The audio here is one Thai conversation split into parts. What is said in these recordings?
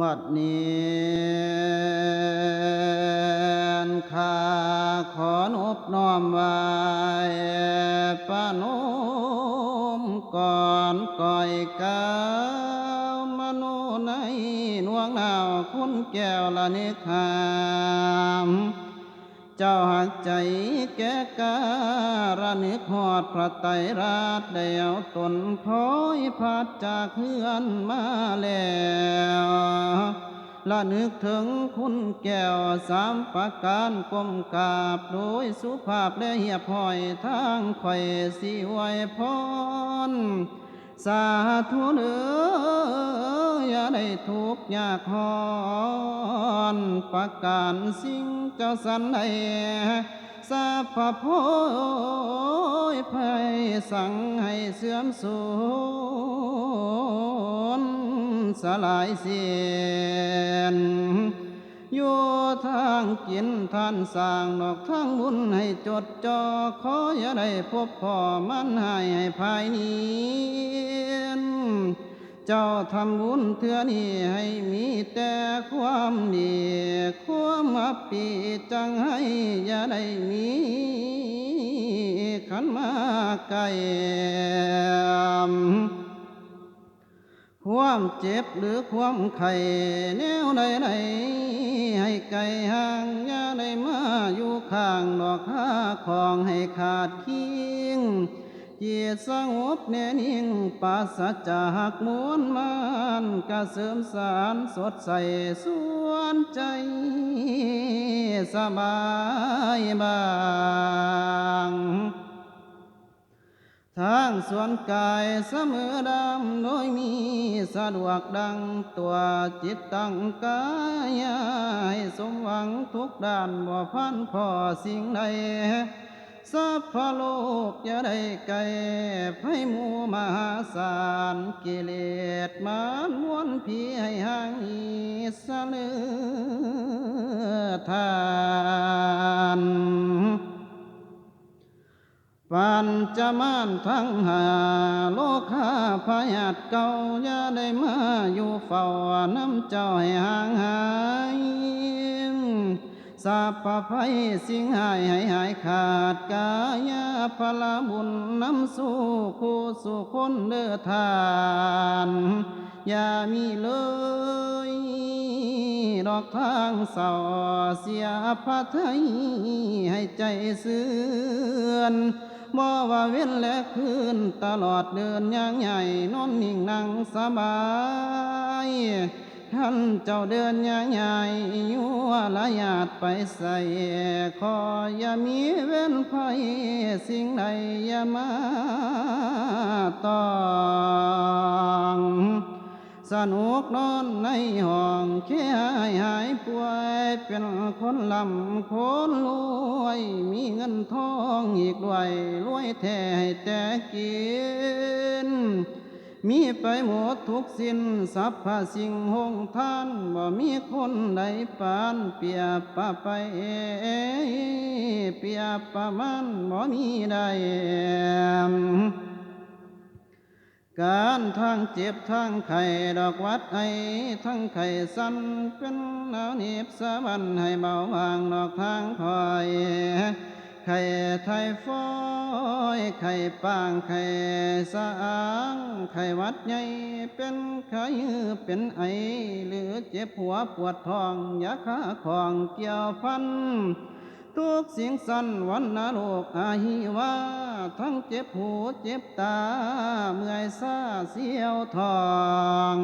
บัดนี้ข้าขอนอบน้อมไหว้ปานมก่อนก่อยกาวมโนในนวงนาวคุณแก้วละนิคาม เจ้าหักใจแก่การนึกหอดพระไตรราชเดียวตนพลอยพัดจากเพื่อนมาแล้วละนึกถึงคุณแก้วสามประการกลมกราบโดยสุภาพและเหียบห้อยทางข่อยสิไวยพรสาธุเด้ออ ได้ทุกยากหอนประการสิ่งเจ้าสันใดสัพพโพยภัยสั่งให้เสื่อมสูญสลายเสียนอยู่ทางกินท่านสร้างดอกทางบุญให้จดจอขออย่าได้พบพ่อมันให้ให้ภายนี้ เจ้าทำบุญเทื่อนี้ให้มีแต่ความดีความอับปีจังให้อย่าได้มีขันมาไกลความเจ็บหรือความไข่แนวใดใดๆให้ไกลห่างอย่าได้มาอยู่ข้างดอกข้าของให้ขาดเคิง จียสงบแน่นิ่งปราศจากมวลมานกระเสริมสารสดใสส่วนใจสบายบางทางส่วนกายเสมอดำโดยมีสะดวกดังตัวจิตตั้งกายให้สมหวังทุกด้านบ่พันพอสิ่งใด สัพพะโลกอย่าได้ไกลไพหมูมหาศาลกิเลสมานม้วนผีให้ห่างอีสะเลือทานปัญจะมานทั้งหาโลกาพยาธิเก่าอย่าได้มาอยู่เฝ้าน้ำเจ้าให้ห่างหาย สัพพะภัยสิ่งหายให้หายขาดกายาพลบุญน้ำสู่คู่สู่คนเด้อทานอย่ามีเลยดอกทางเศร้าเสียพระไทยให้ใจเสื่อนบ่ว่าเว้นและคืนตลอดเดินย่างใหญ่นอนนิ่งนั่งสบายท่านเจ้าเดินย่างใหญ่ ละญาติไปใส่ขออย่ามีเว้นภัยสิ่งใดอย่ามาตองสนุกนอนในห้องแค่หายหายป่วย เป็นคนลำคนรวย มีเงินทองอีกด้วยรวยแท้แต่กิน มีไปหมดทุกสิ้นสรรพสิ่งหงท่านบ่มีคนใดปานเปียบปะไปเปียบปะมันบ่มีใดการทางเจ็บทางไข่ดอกวัดไอทั้งไข่สั้นเป็นหนาวเหน็บสะบันให้เบาบางดอกทางคอย ไข่ไทยฟอยไข่ปางไข่สะอางไข่วัดใหญ่เป็นไข้เป็นไอ หรือเจ็บหัวปวดท้องยาขาของเกี่ยวพัน ทุกเสียงสั่นวันนาโลกอาหิวาทั้งเจ็บหูเจ็บตา เมื่อยซาเสียวทอง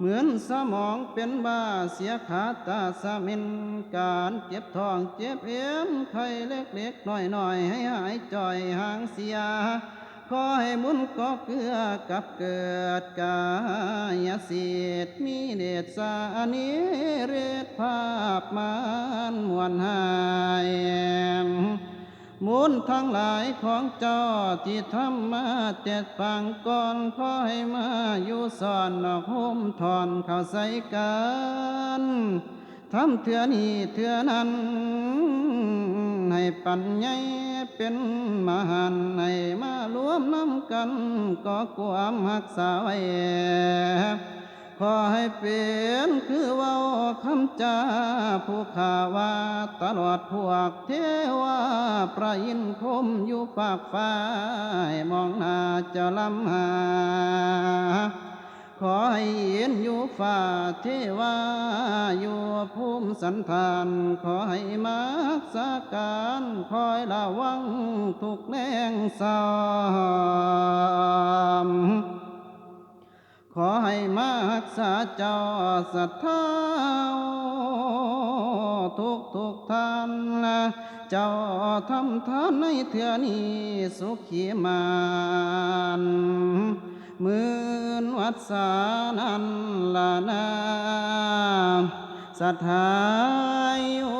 เหมือนสมองเป็นบ้าเสียขาตาสะมินการเจ็บท้องเจ็บเอ็นไข้เล็กๆน้อยๆให้หายจ่อยห่างเสียขอให้บุญก็เกือกับเกิดกายสิทธิ์มีเดชสานิเรศภาพมานมวลหาย มูลทั้งหลายของเจ้าที่ทำมาเจ็ดปังก่อนขอให้มาอยู่สอนนอกห่มถอนเข้าใส่กันทำเถื่อนี้เถื่อนั้น ให้ปัญญาเป็นมหันให้มารวมน้ำกัน ก็ความหักษาไว้ขอให้เป็นคือว่า คำจาผู้ข่าวาตลอดพวกเทวาประยินคมอยู่ปากฟ้ายมองหน้าจะลำหา ขอให้เห็นอยู่ฝ่าเทวาอยู่ภูมิสันธาน ขอให้มารักษาการคอยระวังทุกแรงสาม ขอให้มารักษาเจ้าศรัทธาทุกทุกท่านนะเจ้าทำทานในเถื่อนี้สุขีมานมื่นวัดสานันละนาสถายโอ